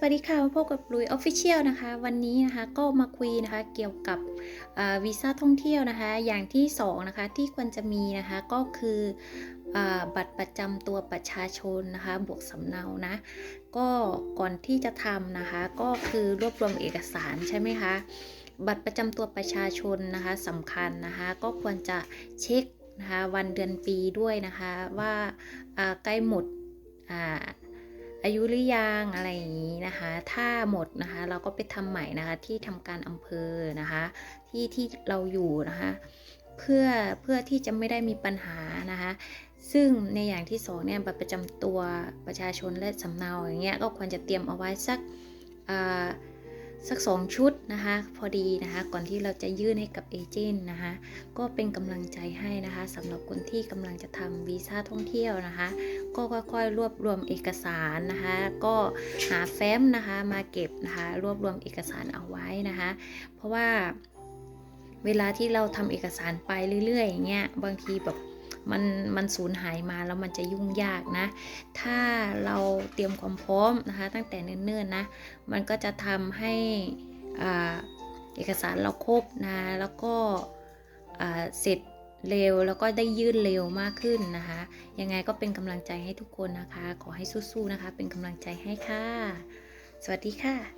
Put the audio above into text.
สวัสดีค่ะมาพบกับลุยออฟฟิเชียลนะคะ วันนี้นะคะก็มาคุยนะคะเกี่ยวกับวีซ่าท่องเที่ยวนะคะ อย่างที่สองนะคะที่ควรจะมีนะคะก็คืออบัตรประจำตัวประชาชนนะคะ บวกสำเนานะ ก็ก่อนที่จะทำนะคะ ก็คือรวบรวมเอกสารใช่ไหมคะบัตรประจำตัวประชาชนนะคะสำคัญนะคะ ก็ควรจะเช็คนะคะวันเดือนปีด้วยนะคะว่าใกล้หมดอ่า อายุหรือยังอะไรอย่างนี้นะคะ ถ้าหมดนะคะเราก็ไปทำใหม่นะคะที่ทำการอำเภอนะคะ ที่ที่เราอยู่นะคะ เพื่อเพื่อที่จะไม่ได้มีปัญหานะคะซึ่งในอย่างที่สองเนี่ยบัตรประจำตัวประชาชนและสำเนาอย่างเงี้ยก็ควรจะเตรียมเอาไว้สักอ่า สักสองชุดนะคะ พอดีนะคะ ก่อนที่เราจะยื่นให้กับเอเจนต์นะคะ ก็เป็นกำลังใจให้นะคะสำหรับคนที่กำลังจะทำวีซ่าท่องเที่ยวนะคะ ก็ค่อยๆ รวบรวมเอกสารนะคะ ก็หาแฟ้มนะคะมาเก็บนะคะ รวบรวมเอกสารเอาไว้นะคะ เพราะว่าเวลาที่เราทำเอกสารไปเรื่อยๆอย่างเงี้ยบางทีแบบ มันมันสูญหายมาแล้วมันจะยุ่งยากนะ ถ้าเราเตรียมความพร้อมนะคะ ตั้งแต่เนิ่นๆนะ มันก็จะทำให้เอกสารเราครบนะ แล้วก็เสร็จเร็วแล้วก็ได้ยื่นเร็วมากขึ้นนะคะ ยังไงก็เป็นกำลังใจให้ทุกคนนะคะ ขอให้สู้ๆนะคะ เป็นกำลังใจให้ค่ะ สวัสดีค่ะ